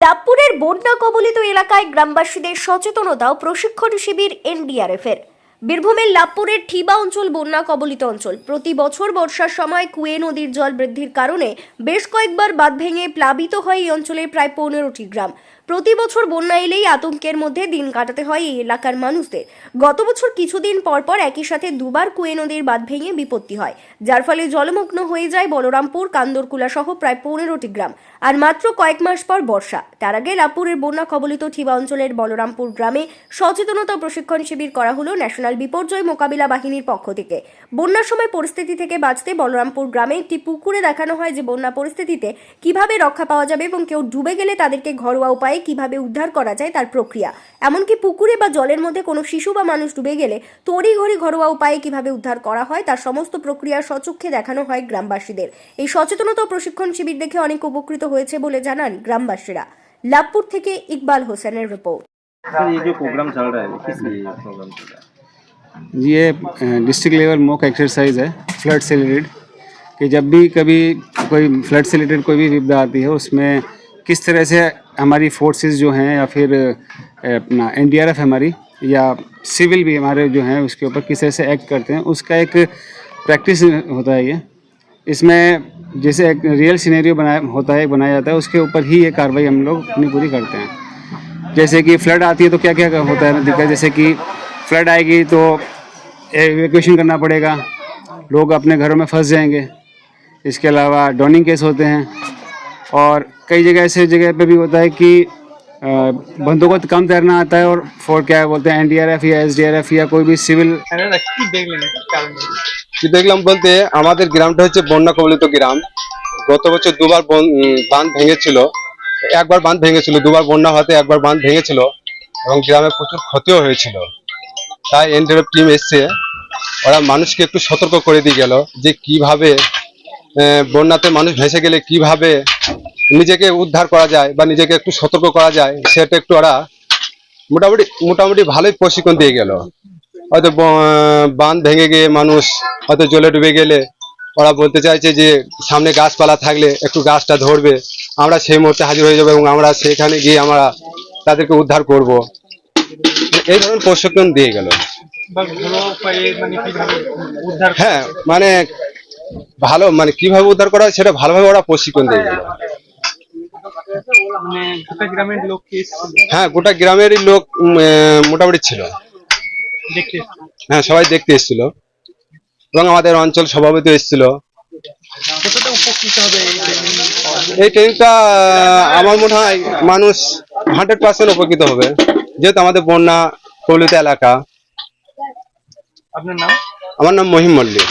ডাবপুরের বন্যা কবলিত এলাকায় গ্রামবাসীদের সচেতনতা ও প্রশিক্ষণ শিবির এনডিআরএফের। বীরভূমের লাভপুরের ঠিবা অঞ্চল বন্যা কবলিত অঞ্চল। প্রতি বছর বর্ষার সময় কুয়ে নদীর জল বৃদ্ধির কারণে বেশ কয়েকবার বাঁধ ভেঙে প্লাবিত হয় এই অঞ্চলের প্রায় পনেরোটি গ্রাম। প্রতি বছর বন্যা এলেই আতঙ্কের মধ্যে দিন কাটাতে হয় এই এলাকার মানুষদের। গত বছর কিছুদিন পর পর একই সাথে দুবার কুয়ে নদীর বাঁধ ভেঙে বিপত্তি হয়, যার ফলে জলমগ্ন হয়ে যায় বলরামপুর, কান্দরকুলা সহ প্রায় পনেরোটি গ্রাম। আর মাত্র কয়েক মাস পর বর্ষা। তার আগে লাভপুরের বন্যা কবলিত ঠিবা অঞ্চলের বলরামপুর গ্রামে সচেতনতা প্রশিক্ষণ শিবির করা হলো ন্যাশনাল বিপর্যয় মোকাবিলা বাহিনীর পক্ষ থেকে। বন্যার সময় পরিস্থিতি থেকে বাঁচতে বলরামপুর গ্রামে একটি পুকুরে দেখানো হয় যে বন্যা পরিস্থিতিতে কীভাবে রক্ষা পাওয়া যাবে এবং কেউ ডুবে গেলে তাদেরকে ঘরোয়া উপায়ে কিভাবে উদ্ধার করা যায় তার প্রক্রিয়া এমনকি পুকুরে বা জলের মধ্যে কোনো শিশু বা মানুষ ডুবে গেলে তড়িঘড়ি ঘরোয়া উপায়ে কিভাবে উদ্ধার করা হয় তার সমস্ত প্রক্রিয়া সচক্ষে দেখানো হয় গ্রামবাসীদের এই সচেতনতা ও প্রশিক্ষণ শিবির দেখে অনেক উপকৃত হয়েছে বলে জানান গ্রামবাসীরা লাভপুর থেকে ইকবাল হোসেনের রিপোর্ট सर ये जो प्रोग्राम चल रहा है ये किस लिए प्रोग्राम चल रहा है ये डिस्ट्रिक्ट लेवल मॉक एक्सरसाइज है फ्लड से रिलेटेड कि जब भी कभी कोई फ्लड से रिलेटेड कोई भी विपदा आती है उसमें किस तरह से हमारी फोर्सेस जो हैं या फिर अपना एनडीआरएफ हमारी या सिविल भी हमारे जो हैं उसके ऊपर किस तरह से एक्ट करते हैं, उसका एक प्रैक्टिस होता है ये। इसमें जैसे एक रियल सिनेरियो बनाया होता है, बनाया जाता है, उसके ऊपर ही ये कार्रवाई हम लोग अपनी पूरी करते हैं। जैसे कि फ्लड आती है तो क्या क्या होता है दिक्कत? जैसे कि फ्लड आएगी तो एवेक्यूशन करना पड़ेगा, लोग अपने घरों में फंस जाएँगे। इसके अलावा डोनिंग केस होते हैं। और कई जगह ऐसे जगह पे भी होता है कि अ, बंदों को कम तैरना आता है और फॉर क्या बोलते हैं एनडीआरएफ या एसडीआरएफ या कोई भी सिविल কি দেখলাম বলতে আমাদের গ্রামটা হচ্ছে বন্যা কবলিত গ্রাম গত বছর দুবার বন- উম, বাঁধ ভেঙেছিল একবার বাঁধ ভেঙেছিল দুবার বন্যা হতে একবার বাঁধ ভেঙেছিল এবং গ্রামে প্রচুর ক্ষতিও হয়েছিল তাই এনডিএফ টিম এসছে ওরা মানুষকে একটু সতর্ক করে দিয়ে গেল যে কিভাবে আহ, বন্যাতে মানুষ ভেসে গেলে কিভাবে নিজেকে উদ্ধার করা যায় বা নিজেকে একটু সতর্ক করা যায়, সেটা একটু ওরা মোটামুটি মোটামুটি ভালোই প্রশিক্ষণ দিয়ে গেল। হয়তো বাঁধ ভেঙে গিয়ে মানুষ হয়তো জলে ডুবে গেলে ওরা বলতে চাইছে যে, সামনে গাছপালা থাকলে একটু গাছটা ধরবে, আমরা সেই মুহূর্তে হাজির হয়ে যাব এবং আমরা সেখানে গিয়ে আমরা তাদেরকে উদ্ধার করব। এই ধরনের প্রশিক্ষণ দিয়ে গেল। হ্যাঁ মানে ভালো মানে কীভাবে উদ্ধার করা সেটা ভালোভাবে ওরা প্রশিক্ষণ দিয়ে গেল। গোটা গ্রামের লোক হ্যাঁ গোটা গ্রামেরই লোক মোটামুটি ছিল। হ্যাঁ সবাই দেখতে এসেছিল। এবং আমাদের অঞ্চল সভাপতি এসেছিল। এই ট্রেনটা আমার মনে হয় মানুষ হান্ড্রেড পার্সেন্ট উপকৃত হবে। যেহেতু আমাদের বন্যা কবলিত এলাকা। আপনার নাম? আমার নাম মহিম মল্লিক।